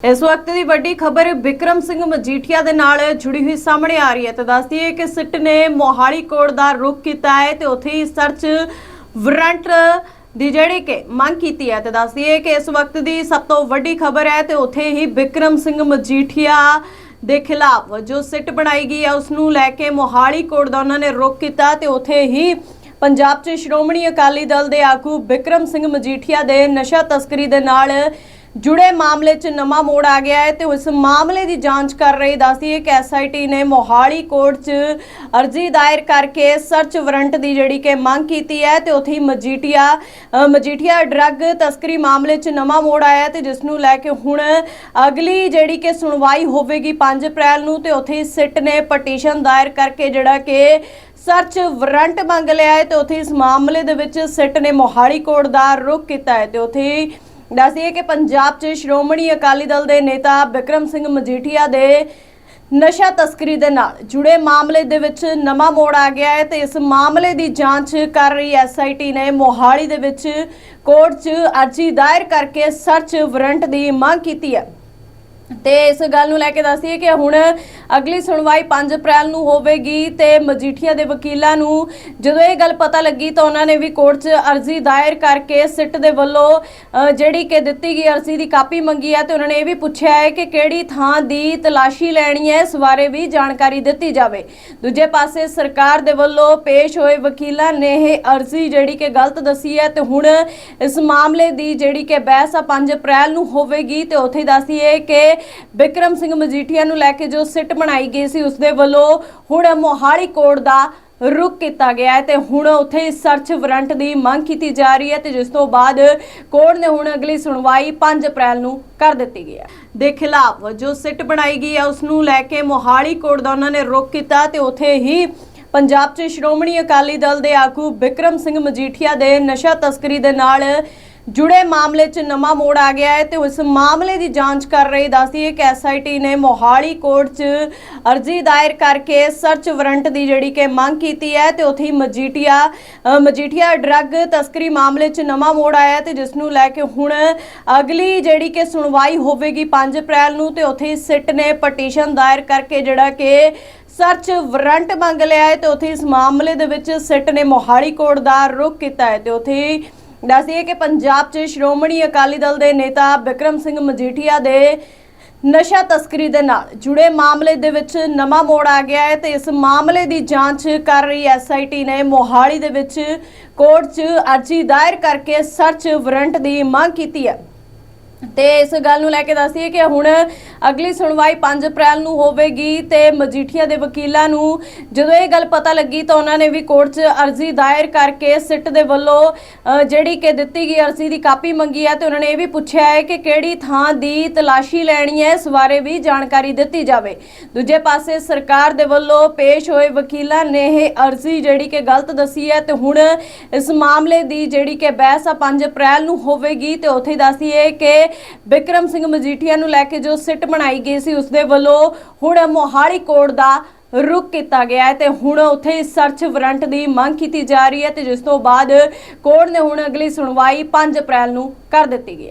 ਇਸ ਵਕਤ ਦੀ ਵੱਡੀ ਖਬਰ ਵਿਕਰਮ ਸਿੰਘ ਮਜੀਠੀਆ ਦੇ ਨਾਲ ਜੁੜੀ ਹੋਈ ਸਾਹਮਣੇ ਆ ਰਹੀ ਹੈ। ਤੇ ਦੱਸਦੀ ਹੈ ਕਿ ਸਿੱਟ ਨੇ ਮੋਹਾਲੀ ਕੋਰਟ ਦਾ ਰੁਖ ਕੀਤਾ ਹੈ ਤੇ ਉੱਥੇ ਹੀ ਸਰਚ ਵਾਰੰਟ ਦੀ ਜਿਹੜੀ ਕਿ ਮੰਗ ਕੀਤੀ ਹੈ। ਤੇ ਦੱਸਦੀ ਹੈ ਕਿ ਇਸ ਵਕਤ ਦੀ ਸਭ ਤੋਂ ਵੱਡੀ ਖਬਰ ਹੈ ਤੇ ਉੱਥੇ ਹੀ ਵਿਕਰਮ ਸਿੰਘ ਮਜੀਠੀਆ ਦੇ ਖਿਲਾਫ ਜੋ ਸਿੱਟ ਬਣਾਈ ਗਈ ਹੈ ਉਸ ਨੂੰ ਲੈ ਕੇ ਮੋਹਾਲੀ ਕੋਰਟ ਦਾ ਉਹਨਾਂ ਨੇ ਰੁਖ ਕੀਤਾ ਤੇ ਉੱਥੇ ਹੀ ਪੰਜਾਬ 'ਚ ਸ਼੍ਰੋਮਣੀ ਅਕਾਲੀ ਦਲ ਦੇ ਆਗੂ ਵਿਕਰਮ ਸਿੰਘ ਮਜੀਠੀਆ ਦੇ ਨਸ਼ਾ ਤਸਕਰੀ ਦੇ ਨਾਲ ਜੁੜੇ ਮਾਮਲੇ 'ਚ ਨਵਾਂ ਮੋੜ ਆ ਗਿਆ ਹੈ ਤੇ ਉਸ ਮਾਮਲੇ ਦੀ ਜਾਂਚ ਕਰ ਰਹੀ ਦੱਸਦੀ ਹੈ ਕਿ ਐਸਆਈਟੀ ਨੇ ਮੋਹਾਲੀ ਕੋਰਟ 'ਚ ਅਰਜ਼ੀ ਦਾਇਰ ਕਰਕੇ ਸਰਚ ਵਾਰੰਟ ਦੀ ਜਿਹੜੀ ਕਿ ਮੰਗ ਕੀਤੀ ਹੈ ਤੇ ਉੱਥੇ ਹੀ ਮਜੀਠੀਆ ਮਜੀਠੀਆ ਡਰੱਗ ਤਸਕਰੀ ਮਾਮਲੇ 'ਚ ਨਵਾਂ ਮੋੜ ਆਇਆ ਹੈ ਤੇ ਜਿਸ ਨੂੰ ਲੈ ਕੇ ਹੁਣ ਅਗਲੀ ਜਿਹੜੀ ਕਿ ਸੁਣਵਾਈ ਹੋਵੇਗੀ 5 ਅਪ੍ਰੈਲ ਨੂੰ ਤੇ ਉੱਥੇ ਹੀ ਸਿੱਟ ਨੇ ਪਟੀਸ਼ਨ ਦਾਇਰ ਕਰਕੇ ਜਿਹੜਾ ਕਿ ਸਰਚ ਵਾਰੰਟ ਮੰਗ ਲਿਆ ਹੈ ਤੇ ਉੱਥੇ ਇਸ ਮਾਮਲੇ ਦੇ ਵਿੱਚ ਸਿੱਟ ਨੇ ਮੋਹਾਲੀ ਕੋਰਟ ਦਾ ਰੁਖ ਕੀਤਾ ਹੈ ਤੇ ਉੱਥੇ ਹੀ ਦੱਸਦੀਏ ਕਿ ਪੰਜਾਬ 'ਚ ਸ਼੍ਰੋਮਣੀ ਅਕਾਲੀ ਦਲ ਦੇ ਨੇਤਾ ਵਿਕਰਮ ਸਿੰਘ ਮਜੀਠੀਆ ਦੇ ਨਸ਼ਾ ਤਸਕਰੀ ਦੇ ਨਾਲ ਜੁੜੇ ਮਾਮਲੇ ਦੇ ਵਿੱਚ ਨਵਾਂ ਮੋੜ ਆ ਗਿਆ ਹੈ ਤੇ ਇਸ ਮਾਮਲੇ ਦੀ ਜਾਂਚ ਕਰ ਰਹੀ ਐਸਆਈਟੀ ਨੇ ਮੋਹਾਲੀ ਦੇ ਵਿੱਚ ਕੋਰਟ 'ਚ ਅਰਜ਼ੀ ਦਾਇਰ ਕਰਕੇ ਸਰਚ ਵਾਰੰਟ ਦੀ ਮੰਗ ਕੀਤੀ ਹੈ। ਤੇ ਇਸ ਗੱਲ ਨੂੰ ਲੈ ਕੇ ਦੱਸਦੀਏ ਕਿ ਹੁਣ ਅਗਲੀ ਸੁਣਵਾਈ 5 ਅਪ੍ਰੈਲ ਨੂੰ ਹੋਵੇਗੀ ਤੇ ਮਜੀਠੀਆ ਦੇ ਵਕੀਲਾਂ ਨੂੰ ਜਦੋਂ ਇਹ ਗੱਲ ਪਤਾ ਲੱਗੀ ਤਾਂ ਉਹਨਾਂ ਨੇ ਵੀ ਕੋਰਟ 'ਚ ਅਰਜ਼ੀ ਦਾਇਰ ਕਰਕੇ ਸਿੱਟ ਦੇ ਵੱਲੋਂ ਜਿਹੜੀ ਕਿ ਦਿੱਤੀ ਗਈ ਅਰਜ਼ੀ ਦੀ ਕਾਪੀ ਮੰਗੀ ਹੈ ਤੇ ਉਹਨਾਂ ਨੇ ਇਹ ਵੀ ਪੁੱਛਿਆ ਹੈ ਕਿ ਕਿਹੜੀ ਥਾਂ ਦੀ ਤਲਾਸ਼ੀ ਲੈਣੀ ਹੈ, ਇਸ ਬਾਰੇ ਵੀ ਜਾਣਕਾਰੀ ਦਿੱਤੀ ਜਾਵੇ। ਦੂਜੇ ਪਾਸੇ ਸਰਕਾਰ ਦੇ ਵੱਲੋਂ ਪੇਸ਼ ਹੋਏ ਵਕੀਲਾਂ ਨੇ ਇਹ ਅਰਜ਼ੀ ਜਿਹੜੀ ਕਿ ਗਲਤ ਦੱਸੀ ਹੈ ਤੇ ਹੁਣ ਇਸ ਮਾਮਲੇ ਦੀ ਜਿਹੜੀ ਕਿ ਬਹਿਸ ਆ 5 ਅਪ੍ਰੈਲ ਨੂੰ ਹੋਵੇਗੀ ਤੇ ਉੱਥੇ ਹੀ ਹੈ ਕਿ ਵਿਕਰਮ ਸਿੰਘ ਮਜੀਠੀਆ ਨੂੰ ਲੈ ਕੇ ਜੋ ਸਿੱਟ ਬਣਾਈ ਗਈ ਸੀ ਉਸ ਦੇ ਵੱਲੋਂ ਹੁਣ ਮੋਹਾਲੀ ਕੋਰਟ ਦਾ ਰੁਕ ਕੀਤਾ ਗਿਆ ਹੈ ਤੇ ਹੁਣ ਉੱਥੇ ਸਰਚ ਵਾਰੰਟ ਦੀ ਮੰਗ ਕੀਤੀ ਜਾ ਰਹੀ ਹੈ ਤੇ ਜਿਸ ਤੋਂ ਬਾਅਦ ਕੋਰਟ ਨੇ ਹੁਣ ਅਗਲੀ ਸੁਣਵਾਈ 5 ਅਪ੍ਰੈਲ ਨੂੰ ਕਰ ਦਿੱਤੀ ਗਈ ਹੈ। ਦੇ ਖਿਲਾਫ ਜੋ ਸਿੱਟ ਬਣਾਈ ਗਈ ਹੈ ਉਸ ਨੂੰ ਲੈ ਕੇ ਮੋਹਾਲੀ ਕੋਰਟ ਦਾ ਉਹਨਾਂ ਨੇ ਰੁਕ ਕੀਤਾ ਤੇ ਉੱਥੇ ਹੀ ਪੰਜਾਬ 'ਚ ਸ਼੍ਰੋਮਣੀ ਅਕਾਲੀ ਦਲ ਦੇ ਆਗੂ ਵਿਕਰਮ ਸਿੰਘ ਮਜੀਠੀਆ ਦੇ ਨਸ਼ਾ ਤਸਕਰੀ ਦੇ ਨਾਲ ਜੁੜੇ ਮਾਮਲੇ 'ਚ ਨਵਾਂ ਮੋੜ ਆ ਗਿਆ ਹੈ ਤੇ ਉਸ ਮਾਮਲੇ ਦੀ ਜਾਂਚ ਕਰ ਰਹੀ ਦੱਸਦੀ ਹੈ ਕਿ ਐਸਆਈਟੀ ਨੇ ਮੋਹਾਲੀ ਕੋਰਟ 'ਚ ਅਰਜ਼ੀ ਦਾਇਰ ਕਰਕੇ ਸਰਚ ਵਾਰੰਟ ਦੀ ਜਿਹੜੀ ਕਿ ਮੰਗ ਕੀਤੀ ਹੈ ਤੇ ਉੱਥੇ ਹੀ ਮਜੀਠੀਆ ਮਜੀਠੀਆ ਡਰੱਗ ਤਸਕਰੀ ਮਾਮਲੇ 'ਚ ਨਵਾਂ ਮੋੜ ਆਇਆ ਹੈ ਤੇ ਜਿਸ ਨੂੰ ਲੈ ਕੇ ਹੁਣ ਅਗਲੀ ਜਿਹੜੀ ਕਿ ਸੁਣਵਾਈ ਹੋਵੇਗੀ 5 ਅਪ੍ਰੈਲ ਨੂੰ ਤੇ ਉੱਥੇ ਹੀ ਸਿੱਟ ਨੇ ਪਟੀਸ਼ਨ ਦਾਇਰ ਕਰਕੇ ਜਿਹੜਾ ਕਿ ਸਰਚ ਵਾਰੰਟ ਮੰਗ ਲਿਆ ਹੈ ਤੇ ਉੱਥੇ ਇਸ ਮਾਮਲੇ ਦੇ ਵਿੱਚ ਸਿੱਟ ਨੇ ਮੋਹਾਲੀ ਕੋਰਟ ਦਾ ਰੁਖ ਕੀਤਾ ਹੈ ਤੇ ਉੱਥੇ ਹੀ ਦੱਸਦੀਏ ਕਿ ਪੰਜਾਬ 'ਚ ਸ਼੍ਰੋਮਣੀ ਅਕਾਲੀ ਦਲ ਦੇ ਨੇਤਾ ਵਿਕਰਮ ਸਿੰਘ ਮਜੀਠੀਆ ਦੇ ਨਸ਼ਾ ਤਸਕਰੀ ਦੇ ਨਾਲ ਜੁੜੇ ਮਾਮਲੇ ਦੇ ਵਿੱਚ ਨਵਾਂ ਮੋੜ ਆ ਗਿਆ ਹੈ ਤੇ ਇਸ ਮਾਮਲੇ ਦੀ ਜਾਂਚ ਕਰ ਰਹੀ ਐਸਆਈਟੀ ਨੇ ਮੋਹਾਲੀ ਦੇ ਵਿੱਚ ਕੋਰਟ 'ਚ ਅਰਜ਼ੀ ਦਾਇਰ ਕਰਕੇ ਸਰਚ ਵਾਰੰਟ ਦੀ ਮੰਗ ਕੀਤੀ ਹੈ। ਤੇ ਇਸ ਗੱਲ ਨੂੰ ਲੈ ਕੇ ਦੱਸੀਏ ਕਿ ਹੁਣ ਅਗਲੀ ਸੁਣਵਾਈ 5 ਅਪ੍ਰੈਲ ਨੂੰ ਹੋਵੇਗੀ ਤੇ ਮਜੀਠੀਆ ਦੇ ਵਕੀਲਾਂ ਨੂੰ ਜਦੋਂ ਇਹ ਗੱਲ ਪਤਾ ਲੱਗੀ ਤਾਂ ਉਹਨਾਂ ਨੇ ਵੀ ਕੋਰਟ 'ਚ ਅਰਜ਼ੀ ਦਾਇਰ ਕਰਕੇ ਸਿੱਟ ਦੇ ਵੱਲੋਂ ਜਿਹੜੀ ਕਿ ਦਿੱਤੀ ਗਈ ਅਰਜ਼ੀ ਦੀ ਕਾਪੀ ਮੰਗੀ ਹੈ ਤੇ ਉਹਨਾਂ ਨੇ ਇਹ ਵੀ ਪੁੱਛਿਆ ਹੈ ਕਿ ਕਿਹੜੀ ਥਾਂ ਦੀ ਤਲਾਸ਼ੀ ਲੈਣੀ ਹੈ, ਇਸ ਬਾਰੇ ਵੀ ਜਾਣਕਾਰੀ ਦਿੱਤੀ ਜਾਵੇ। ਦੂਜੇ ਪਾਸੇ ਸਰਕਾਰ ਦੇ ਵੱਲੋਂ ਪੇਸ਼ ਹੋਏ ਵਕੀਲਾਂ ਨੇ ਇਹ ਅਰਜ਼ੀ ਜਿਹੜੀ ਕਿ ਗਲਤ ਦੱਸੀ ਹੈ ਤੇ ਹੁਣ ਇਸ ਮਾਮਲੇ ਦੀ ਜਿਹੜੀ ਕਿ ਬਹਿਸ ਆ 5 ਅਪ੍ਰੈਲ ਨੂੰ ਹੋਵੇਗੀ ਤੇ ਉੱਥੇ ਹੀ ਦੱਸੀਏ ਕਿ ਵਿਕਰਮ ਸਿੰਘ ਮਜੀਠੀਆ ਨੂੰ ਲੈ ਕੇ ਜੋ ਸਿੱਟ ਬਣਾਈ ਗਈ ਸੀ ਉਸ ਦੇ ਵੱਲੋਂ ਹੁਣ ਮੋਹਾਲੀ ਕੋਰਟ ਦਾ ਰੁਕ ਕੀਤਾ ਗਿਆ ਹੈ ਤੇ ਹੁਣ ਉੱਥੇ ਸਰਚ ਵਾਰੰਟ ਦੀ ਮੰਗ ਕੀਤੀ ਜਾ ਰਹੀ ਹੈ ਤੇ ਜਿਸ ਤੋਂ ਬਾਅਦ ਕੋਰਟ ਨੇ ਹੁਣ ਅਗਲੀ ਸੁਣਵਾਈ 5 ਅਪ੍ਰੈਲ ਨੂੰ ਕਰ ਦਿੱਤੀ ਗਈ ਹੈ।